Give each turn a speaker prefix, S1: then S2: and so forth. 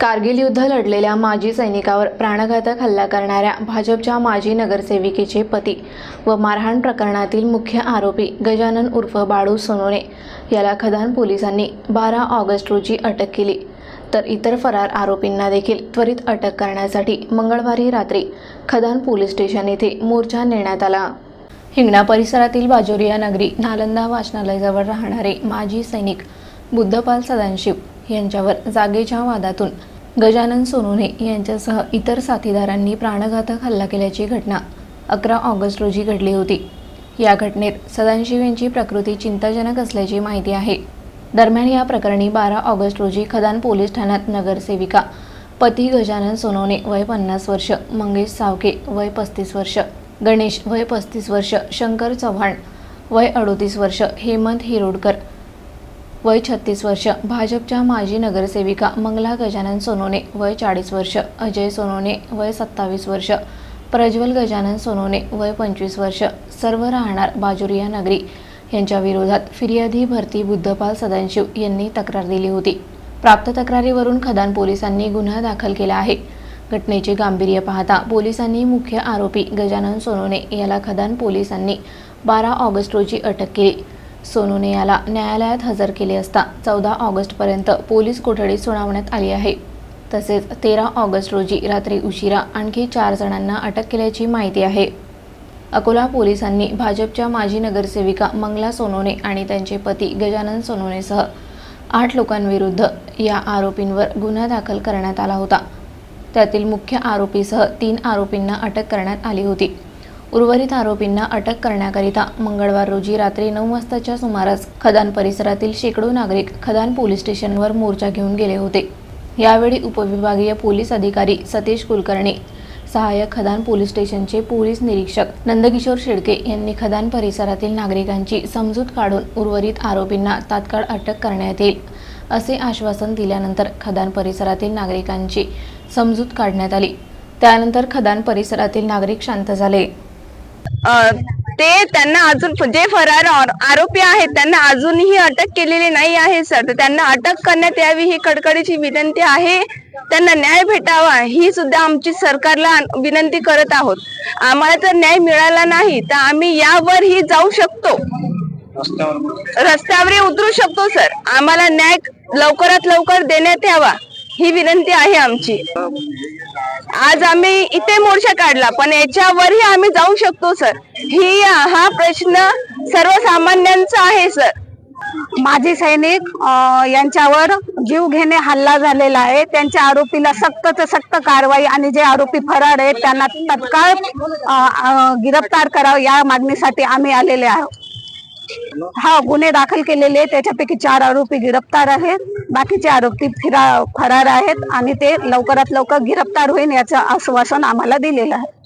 S1: कारगिल युद्ध लढलेल्या माजी सैनिकावर प्राणघातक हल्ला करणाऱ्या भाजपच्या माजी नगरसेविकेचे पती व मारहाण प्रकरणातील मुख्य आरोपी गजानन उर्फ बाळू सोनोने याला खदान पोलिसांनी बारा ऑगस्ट रोजी अटक केली. तर इतर फरार आरोपींना देखील त्वरित अटक करण्यासाठी मंगळवारी रात्री खदान पोलीस स्टेशन येथे मोर्चा नेण्यात आला. हिंगणा परिसरातील बाजोरिया नगरी नालंदा वाचनालयाजवळ राहणारे माजी सैनिक बुद्धपाल सदाशिव यांच्यावर जागेच्या वादातून गजानन सोनोने यांच्यासह इतर साथीदारांनी प्राणघातक हल्ला केल्याची घटना अकरा ऑगस्ट रोजी घडली होती. या घटनेत सदाशिव यांची प्रकृती चिंताजनक असल्याची माहिती आहे. दरम्यान या प्रकरणी बारा ऑगस्ट रोजी खदान पोलीस ठाण्यात नगरसेविका पती गजानन सोनोने वय पन्नास वर्ष मंगेश सावके वय पस्तीस वर्ष गणेश वय पस्तीस वर्ष शंकर चव्हाण वय अडोतीस वर्ष हेमंत हिरोडकर वय छत्तीस वर्ष. भाजपच्या माजी नगरसेविका मंगला गजानन सोनोने वय चाळीस वर्ष. अजय सोनोने वय सत्तावीस वर्ष. प्रज्वल गजानन सोनोने वय पंचवीस वर्ष. सर्व राहणार बाजुरिया नगरी. यांच्या विरोधात फिर्यादी भरती बुद्धपाल सदाशिव यांनी तक्रार दिली होती. प्राप्त तक्रारीवरून खदान पोलिसांनी गुन्हा दाखल केला आहे. घटनेचे गांभीर्य पाहता पोलिसांनी मुख्य आरोपी गजानन सोनोने याला खदान पोलिसांनी बारा ऑगस्ट रोजी अटक केली. सोनूने याला न्यायालयात हजर केले असता चौदा ऑगस्टपर्यंत पोलीस कोठडीत सुनावण्यात आली आहे. तसेच तेरा ऑगस्ट रोजी रात्री उशिरा आणखी चार जणांना अटक केल्याची माहिती आहे. अकोला पोलिसांनी भाजपच्या माजी नगरसेविका मंगला सोनोने आणि त्यांचे पती गजानन सोनोनेसह आठ लोकांविरुद्ध या आरोपींवर गुन्हा दाखल करण्यात आला होता. त्यातील मुख्य आरोपीसह तीन आरोपींना अटक करण्यात आली होती. उर्वरित आरोपींना अटक करण्याकरिता मंगळवार रोजी रात्री नऊ वाजताच्या सुमारास खदान परिसरातील शेकडो नागरिक खदान पोलीस स्टेशनवर मोर्चा घेऊन गेले होते. यावेळी उपविभागीय पोलीस अधिकारी सतीश कुलकर्णी सहाय्यक खदान पोलीस स्टेशनचे पोलीस निरीक्षक नंदकिशोर शेडके यांनी खदान परिसरातील नागरिकांची समजूत काढून उर्वरित आरोपींना तात्काळ अटक करण्यात येईल असे आश्वासन दिल्यानंतर खदान परिसरातील नागरिकांची समजूत काढण्यात आली. त्यानंतर खदान परिसरातील नागरिक शांत झाले.
S2: ते त्यांना अजून जे फरार आरोपी आहेत त्यांना अजूनही अटक केलेली नाही आहे सर. तर त्यांना अटक करण्यात यावी ही कडकडीची विनंती आहे. त्यांना न्याय भेटावा ही सुद्धा आमची सरकारला विनंती करत आहोत. आम्हाला जर न्याय मिळाला नाही तर आम्ही यावरही जाऊ शकतो. रस्त्यावर उतरू शकतो सर. आम्हाला न्याय लवकरात लवकर देण्यात यावा ही विनंती आहे आमची. आज आम्ही इथे मोर्चा काढला पण याच्यावरही आम्ही जाऊ शकतो सर. ही हा प्रश्न सर्वसामान्यांचा आहे सर.
S3: माजी सैनिक यांच्यावर जीव घेणे हल्ला झालेला आहे. त्यांच्या आरोपीला सक्त ते सक्त कारवाई आणि जे आरोपी फरार आहेत त्यांना तत्काळ गिरफ्तार करावं या मागणीसाठी आम्ही आलेले आहोत. हा गुन्हे दाखल केलेले आहेत. त्याच्यापैकी चार आरोपी गिरफ्तार आहेत. बाकीचे आरोपी फिरा फरार आहेत आणि ते लवकरात लवकर गिरफ्तार होईल याचं आश्वासन आम्हाला दिलेलं आहे.